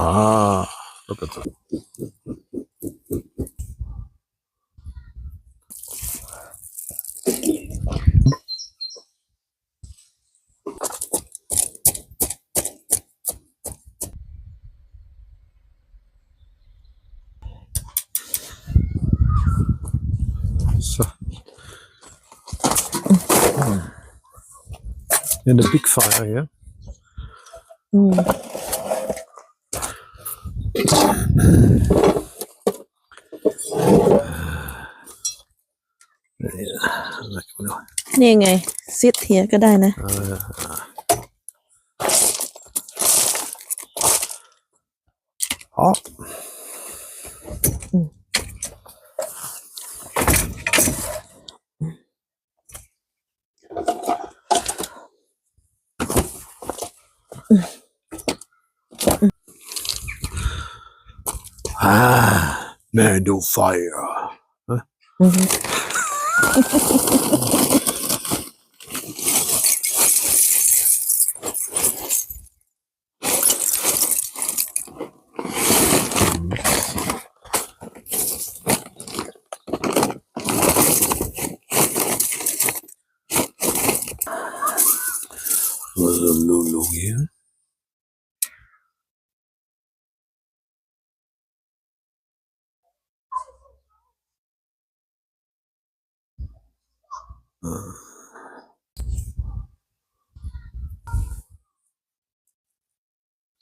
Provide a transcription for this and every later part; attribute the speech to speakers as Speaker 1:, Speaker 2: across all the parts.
Speaker 1: Ah, look at that. So. In the big fire, yeah?
Speaker 2: อืม
Speaker 1: Like, you know,
Speaker 2: นี่ไงซิดเทียก็ได้นะ
Speaker 1: Ja. Ah, man, do fire.
Speaker 2: อือฮึ
Speaker 1: Was a Lulu here?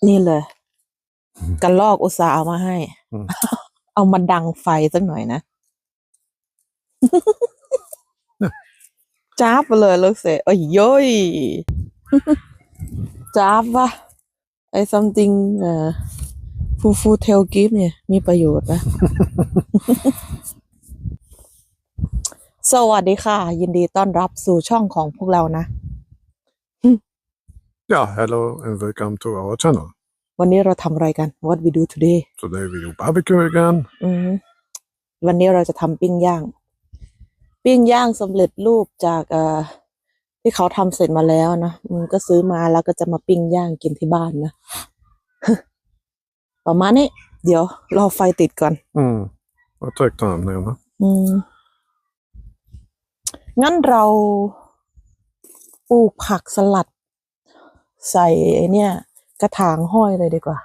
Speaker 2: นี่เลยกระลอกอุตส่าห์เอามาให้
Speaker 1: อืม
Speaker 2: เอามาดังไฟสักหน่อยนะ จ้าบไปเลยลูกเสยโอ้ยโย้ยจ้าบวะไอ้ something เอ่อฟูฟูเทลกิฟเนี่ย มีประโยชน์นะ สวัสดีค่ะ ยินดีต้อนรับสู่ช่องของพวกเรานะ
Speaker 1: yeah, hello and welcome to our channel.
Speaker 2: วันนี้เราทำอะไรกัน What we do today
Speaker 1: Today we do barbecue again.
Speaker 2: อืมวันนี้เราจะทำปิ้งย่าง ปิ้งย่างสำเร็จรูปจากเอ่อที่เขาทำเสร็จมาแล้วนะอืมก็ซื้อมาแล้วก็จะมาปิ้งย่างกินที่บ้านนะ ประมาณนี้ เดี๋ยวรอไฟติดก่อน
Speaker 1: Mm. I'll take time now, huh?
Speaker 2: อืม งั้นเราปลูกผักสลัด ใส่ไอ้เนี่ย กระถางห้อยเลยดีกว่า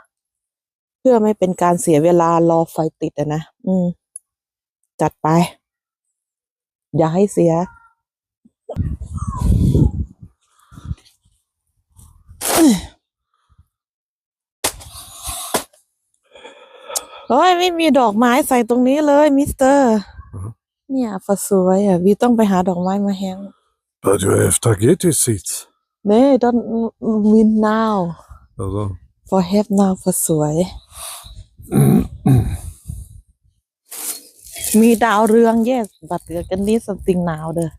Speaker 2: เพื่อไม่เป็นการเสียเวลารอไฟติดอะนะอืม จัดไป อย่าให้เสียเฮ้ยไม่มีดอกไม้ใส่ตรงนี้เลยมิสเตอร์
Speaker 1: อือฮึ
Speaker 2: เนี่ยฝัดสวยอะวีต้องไปหาดอกไม้มาแฮง
Speaker 1: But you have Tagetes seeds.
Speaker 2: เน่ don't win now
Speaker 1: Also,
Speaker 2: for have now ฝัดสวย มีดาวเรือง yes but you can need something now เด้อ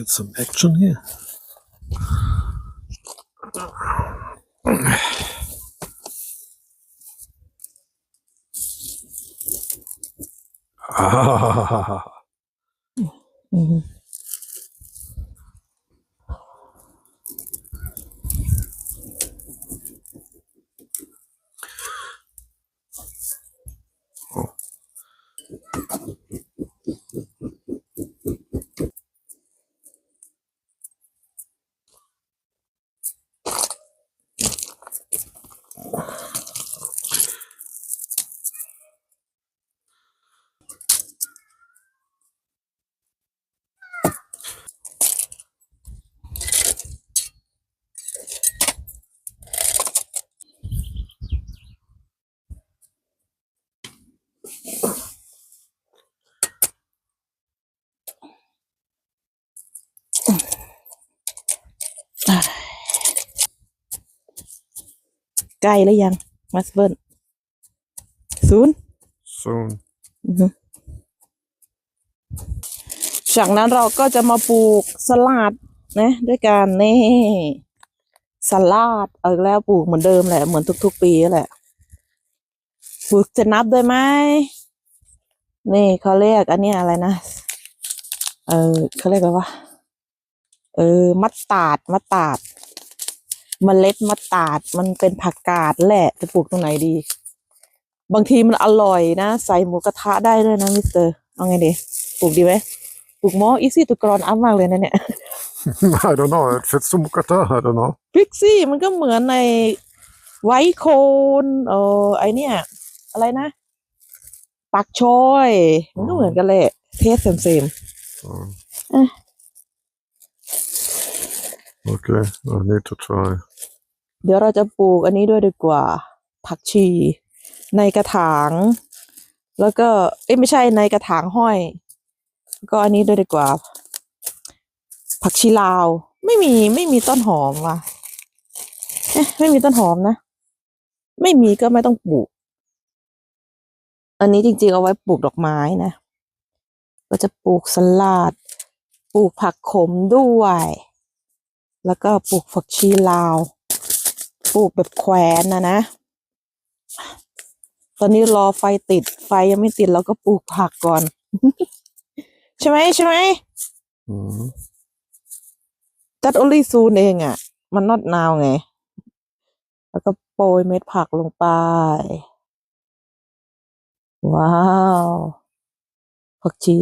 Speaker 1: get some action here. Ah,
Speaker 2: อื ใกล้แล้วยังมาสเบิร์นศูนย์
Speaker 1: soon.
Speaker 2: อือฮึจากนั้นเราก็จะมาปลูกสลัดนะ ด้วยกันนี่สลัดเอาอีกแล้วปลูกเหมือนเดิมแหละเหมือนทุก ๆ ปีแหละปลูกจะนับด้วยไหมนี่เขาเรียกอันเนี้ยอะไรนะ เออเขาเรียกอะไรวะเออมัดตาดมัดตาด เมล็ดมัดตาดมันเป็นผักกาดแหละจะปลูกตรงไหนดี บางทีมันอร่อยนะ ใส่หมูกระทะได้ด้วยนะมิสเตอร์ เอาไงดีปลูกดีไหมปลูกมออีซี่ตุกรอนอัพมากเลยนะเนี่ย
Speaker 1: I don't know. It fits to Mukata. I don't know.
Speaker 2: พิกซี่มันก็เหมือนในไวท์โคนเออไอเนี่ย อะไรนะ ปักชอยมันก็เหมือนกันแหละเทสเซมเซม
Speaker 1: Um,
Speaker 2: Eh.
Speaker 1: okay, I need to try.
Speaker 2: เดี๋ยวเราจะปลูกอันนี้ด้วยดีกว่า ผักชี ในกระถาง แล้วก็เอ้ยไม่ใช่ในกระถางห้อย ก็อันนี้ด้วยดีกว่า ผักชีลาว ไม่มีไม่มีต้นหอมว่ะเอ๊ะไม่มีต้นหอมนะ ไม่มีก็ไม่ต้องปลูก อันนี้จริงๆเอาไว้ปลูกดอกไม้นะ ก็จะปลูกสลัด ปลูกผักขมด้วย แล้วก็ปลูกผักชีลาว ปลูกแบบแขวนนะนะ ตอนนี้รอไฟติด ไฟยังไม่ติดเราก็ปลูกผักก่อน ใช่ไหมใช่ไหม
Speaker 1: Mhm.
Speaker 2: จัดโอลี่ซูนเองอะ่ะ มันนอดนาวไง แล้วก็โปรยเม็ดผักลงไป ว้าวผักชี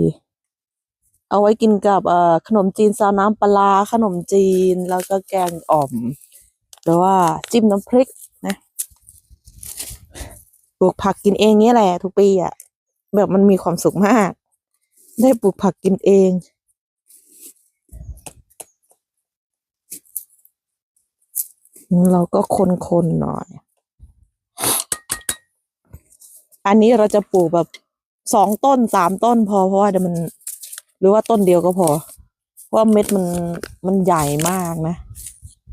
Speaker 2: เอาไว้กินกับเอ่อขนมจีนซาวน้ำปลาร้าขนมจีนแล้วก็แกงอ่อม หรือว่าจิ้มน้ำพริกนะปลูกผักกินเองนี้ยแหละทุกปีอะ่ะ แบบมันมีความสุขมาก ได้ปลูกผักกินเองเราก็คนๆหน่อย อันนี้เราจะปลูกแบบสองต้นสามต้นพอเพราะว่าเดี๋ยวมัน หรือว่าต้นเดียวก็พอ เพราะเม็ดมันมันใหญ่มากนะ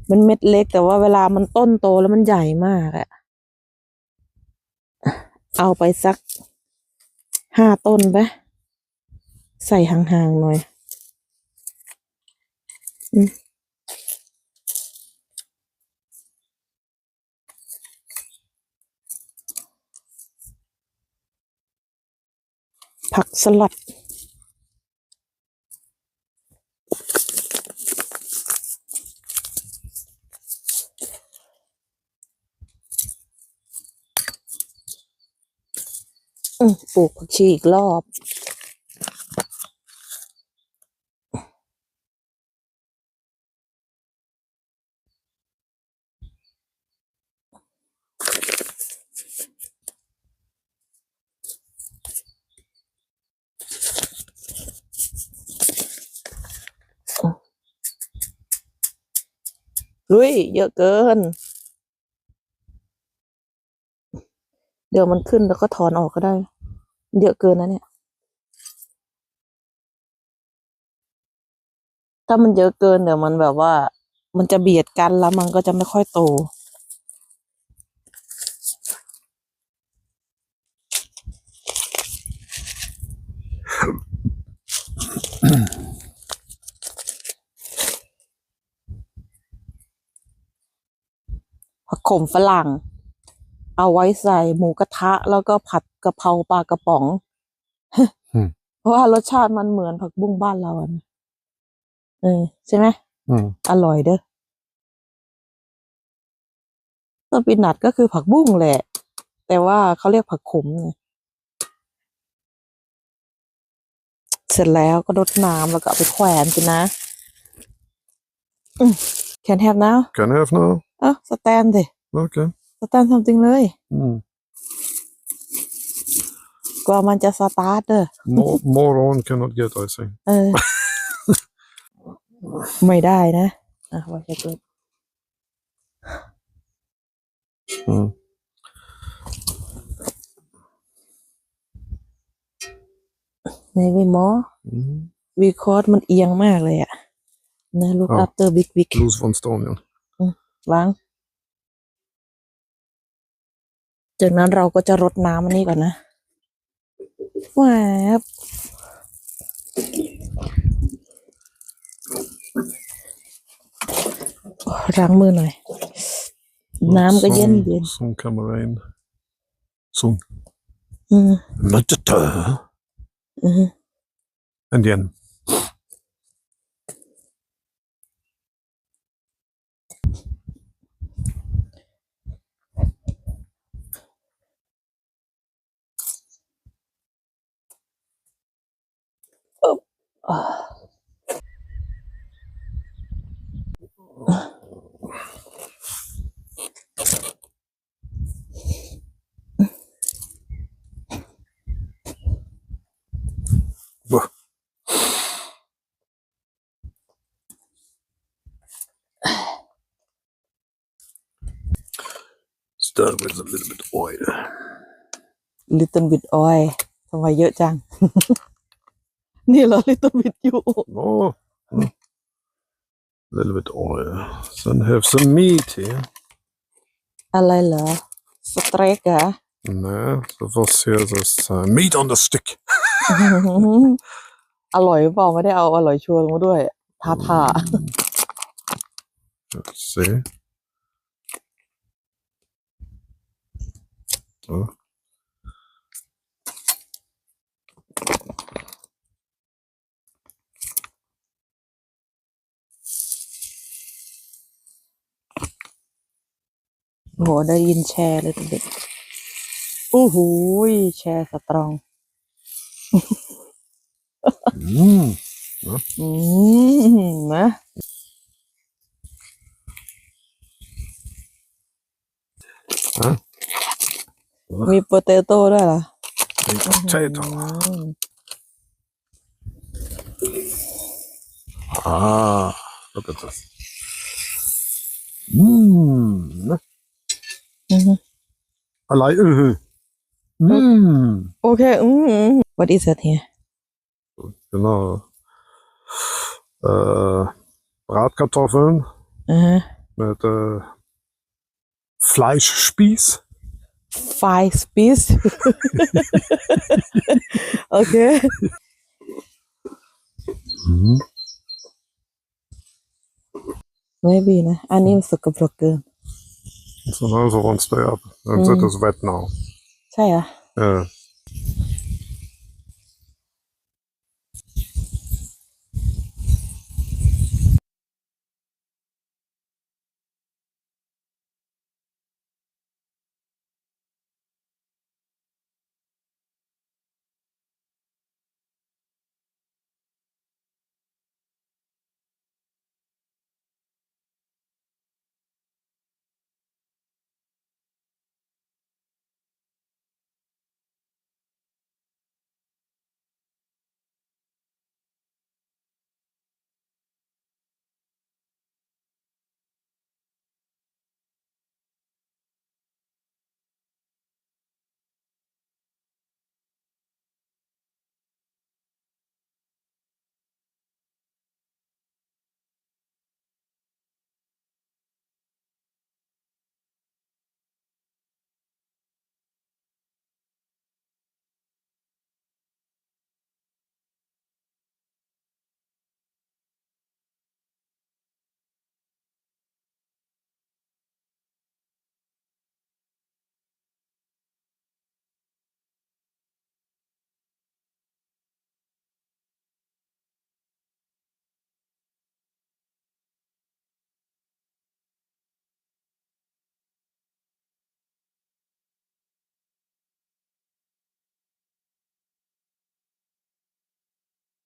Speaker 2: มันเม็ดเล็กแต่ว่าเวลามันต้นโตแล้วมันใหญ่มากอะเอาไปสักห้าต้นไปใส่ห่างๆหน่อยอืมผักสลัด ปลูกผักชีอีกรอบ ลุยเยอะเกิน เดี๋ยวมันขึ้นแล้วก็ถอนออกก็ได้ เยอะเกินนะเนี่ย ถ้ามันเยอะเกินเดี๋ยวมันแบบว่า มันจะเบียดกันแล้วมันก็จะไม่ค่อยโต ผักขมฝรั่ง เอาไว้ใส่หมูกระทะ แล้วก็ผัดกะเพราปลากระป๋อง
Speaker 1: อืม
Speaker 2: เพราะว่ารสชาติมันเหมือนผักบุ้งบ้านเราอะนะเออใช่ไหม
Speaker 1: Mm.
Speaker 2: อร่อยเด้อต้นปีนัดก็คือผักบุ้งแหละ แต่ว่าเขาเรียกผักขมไงเสร็จแล้วก็รดน้ำแล้วก็เอาไปแขวนสินะแคนแฮบนะ
Speaker 1: Can I have now?
Speaker 2: เออสแตนดิ
Speaker 1: Okay.
Speaker 2: สแตนทำจริงเลย
Speaker 1: Mm.
Speaker 2: กว่ามันจะสตาร์ทเด้อ
Speaker 1: More, more on cannot get, I think.
Speaker 2: เออ ไม่ได้นะ อะว่าจะเกิด
Speaker 1: Mm.
Speaker 2: ในวิมอ
Speaker 1: Mm.
Speaker 2: วีคอร์ดมันเอียงมากเลยอะนะลูก
Speaker 1: อ้าว
Speaker 2: after big big
Speaker 1: Loose von Stonian.
Speaker 2: วาง จากนั้นเราก็จะรดน้ำอันนี้ก่อนนะแวบล้างมือหน่อย น้ำก็เย็นเย็น
Speaker 1: Sån kamerain. Sån.
Speaker 2: อืม
Speaker 1: Mötte tö.
Speaker 2: อืม
Speaker 1: อัน
Speaker 2: เดี
Speaker 1: ยด Stir with a little bit oil.
Speaker 2: little bit oil ทำไมเยอะจัง นี่เหรอ little bit อยู่
Speaker 1: Oh. Mm. little bit oil. Then have some meat here.
Speaker 2: อะไรเหรอสเต็กเหรอ
Speaker 1: Nej, så får se this uh, meat on the stick.
Speaker 2: อร่อยหรือเปล่าไม่ได้เอาอร่อยชัวร์ลงมาด้วยท้าทา
Speaker 1: Let's see.
Speaker 2: โหได้ยินแชร์เลยเด็กโอ้โหยแชร์สตรอง
Speaker 1: Mm.
Speaker 2: อืมนะ
Speaker 1: Ja.
Speaker 2: มี โปเตโต้ด้วยเหรอ
Speaker 1: Big potato.
Speaker 2: อืม
Speaker 1: Ah, look at this. Mm.
Speaker 2: อือฮึ
Speaker 1: I like uh. Mm.
Speaker 2: โอเคอืม what is it here
Speaker 1: Genau. Äh, Bratkartoffeln
Speaker 2: อ่าฮะ
Speaker 1: mit äh, Fleischspieß.
Speaker 2: Five speed โอเค
Speaker 1: Mhm.
Speaker 2: maybe นะอันนี้สกปรกเกิน
Speaker 1: So, also runs they up. And
Speaker 2: Mm.
Speaker 1: that is wet now.
Speaker 2: ใช่เหรอ
Speaker 1: Yeah.